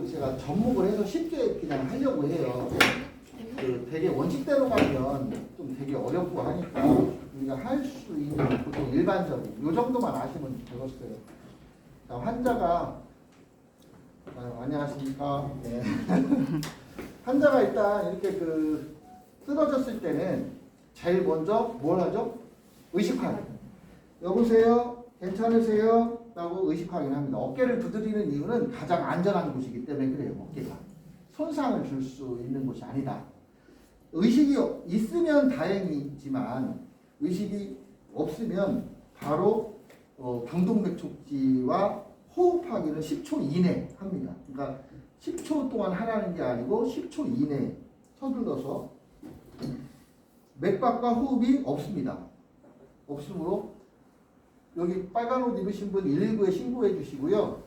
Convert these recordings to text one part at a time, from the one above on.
그리고 제가 접목을 해서 쉽게 그냥 하려고 해요. 그 되게 원칙대로 가면 좀 되게 어렵고 하니까 우리가 할 수 있는 보통 일반적인 요 정도만 아시면 되겠어요. 자, 환자가 아, 안녕하십니까? 네. 환자가 일단 이렇게 그 쓰러졌을 때는 제일 먼저 뭘 하죠? 의식 확인. 여보세요? 괜찮으세요? 라고 의식 확인합니다. 어깨를 두드리는 이유는 가장 안전한 곳이기 때문에 그래요. 어깨가 손상을 줄 수 있는 곳이 아니다. 의식이 있으면 다행이지만 의식이 없으면 바로 어, 경동맥 촉지와 호흡 확인은 10초 이내 합니다. 그러니까 10초 동안 하라는 게 아니고 10초 이내 서둘러서 맥박과 호흡이 없습니다. 없으므로 여기 빨간 옷 입으신 분 119에 신고해 주시고요.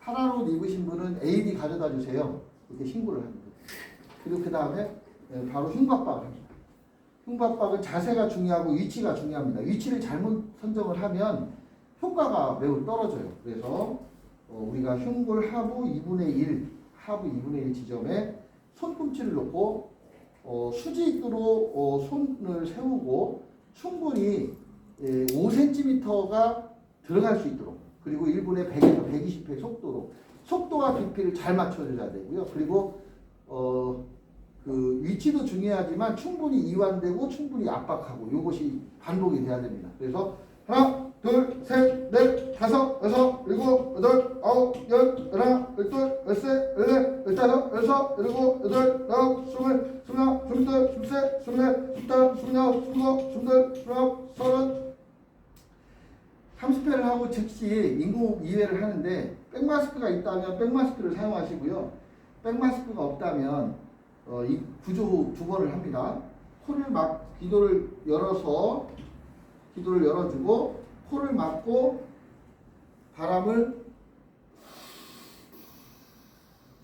파란 옷 입으신 분은 AD 가져다 주세요. 이렇게 신고를 합니다. 그리고 그 다음에 바로 흉곽박을 합니다. 흉곽박은 자세가 중요하고 위치가 중요합니다. 위치를 잘못 선정을 하면 효과가 매우 떨어져요. 그래서 어, 우리가 흉골 하부 2분의 1, 하부 2분의 1 지점에 손꿈치를 놓고 어, 수직으로 어, 손을 세우고 충분히 예, 5cm가 들어갈 수 있도록 그리고 1분에 100에서 120회 속도로 속도와 깊이를 잘 맞춰줘야 되고요. 그리고 어, 그 위치도 중요하지만 충분히 이완되고 충분히 압박하고 이것이 반복이 돼야 됩니다. 그래서 하나, 둘, 셋, 넷, 다섯, 여섯, 일곱, 여덟, 아홉, 열, 열하나, 열둘, 열세, 열네, 열다섯, 열여섯, 열일곱, 여덟, 아홉, 스물, 스물하나, 스물둘, 스물셋, 스물넷, 스물다섯, 스물여섯, 스물일곱, 스물여덟, 스물아홉, 서른 30회를 하고 즉시 인공 이회를 하는데 백마스크가 있다면 백마스크를 사용하시고요. 백마스크가 없다면 어, 이 구조 두 번을 합니다. 코를 막 기도를 열어서 기도를 열어주고 코를 막고 바람을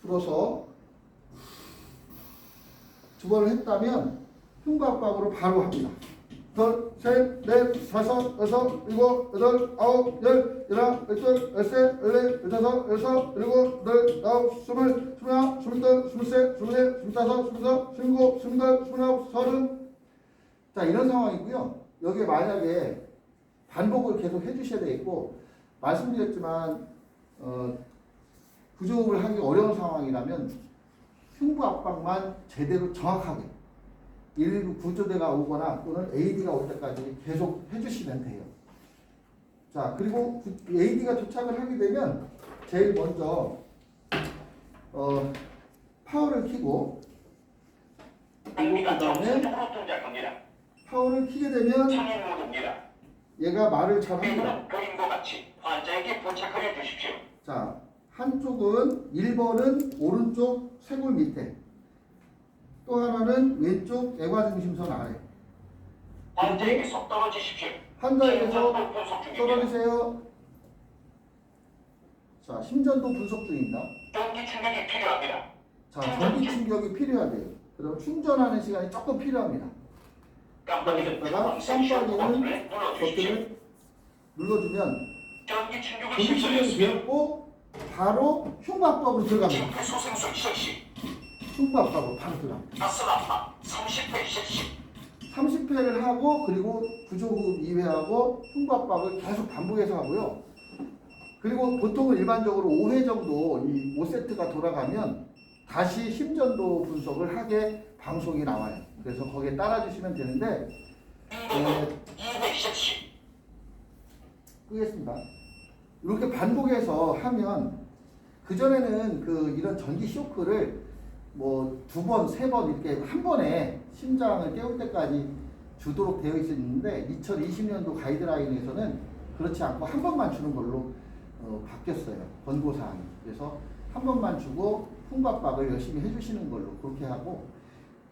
불어서 두 번을 했다면 흉곽박으로 바로 합니다. 둘, 셋, 넷, 다섯, 여섯, 일곱, 여덟, 아홉, 열, 열하나, 열둘, 열세, 열네, 열다섯, 열여섯, 일곱, 여덟, 아홉, 스물, 스물하나, 스물둘, 스물셋, 스물넷, 스물다섯, 스물여섯, 스물일곱, 스물여덟, 스물아홉, 서른. 자, 이런 상황이고요. 여기에 만약에 반복을 계속 해주셔야 되겠고, 말씀드렸지만, 어, 부조흡을 하기 어려운 상황이라면 흉부 압박만 제대로 정확하게 119 구조대가 오거나 또는 AD가 올 때까지 계속 해주시면 돼요. 자, 그리고 AD가 도착을 하게 되면 제일 먼저 어, 파워를 켜고 그리고 그. 파워를 켜게 되면. 얘가 말을 잘 합니다. 이분은 그림과 같이 환자에게 부착하여 주십시오. 자, 한쪽은 1번은 오른쪽 쇄골 밑에 또 하나는 왼쪽 애과중심선 아래 환자에게 속 떨어지십시오. 환자에게서. 떨어지세요. 자, 심전도 분석 중입니다. 전기 충격이 필요합니다. 자, 전기 충격이 필요하대요. 그럼 충전하는 시간이 조금 필요합니다. 센션 깜빡이는 버튼을 눌러주면 전기 충격이. 되었고 바로 흉곽박으로 들어갑니다. 흉곽박으로 바로 들어갑니다. 가스라파 30회 실시. 30회를 하고 그리고 구조호흡 2회하고 흉곽박을 계속 반복해서 하고요. 그리고 보통은 일반적으로 5회 정도 이 5세트가 돌아가면 다시 심전도 분석을 하게 방송이 나와요. 그래서 거기에 따라주시면 되는데 인도도 2회 실시. 끄겠습니다. 이렇게 반복해서 하면 그전에는 그 이런 전기 쇼크를 뭐 두 번, 세 번 이렇게 한 번에 심장을 깨울 때까지 주도록 되어 있었는데 2020년도 가이드라인에서는 그렇지 않고 한 번만 주는 걸로 어, 바뀌었어요. 권고사항이. 그래서 한 번만 주고 흉곽박을 열심히 해주시는 걸로 그렇게 하고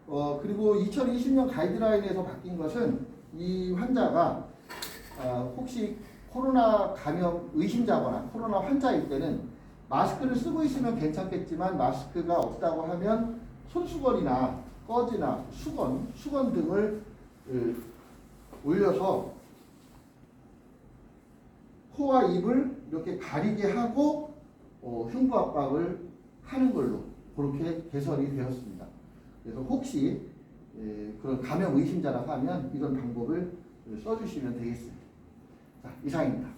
어, 그리고 2020년 가이드라인에서 바뀐 것은 이 환자가 어, 혹시 코로나 감염 의심자거나 코로나 환자일 때는 마스크를 쓰고 있으면 괜찮겠지만 마스크가 없다고 하면 손수건이나 꺼지나 수건, 수건 등을 을, 올려서 코와 입을 이렇게 가리게 하고 어, 흉부 압박을 하는 걸로 그렇게 개선이 되었습니다. 그래서 혹시 예, 그런 감염 의심자라 하면 이런 방법을 써주시면 되겠습니다. 자, 이상입니다.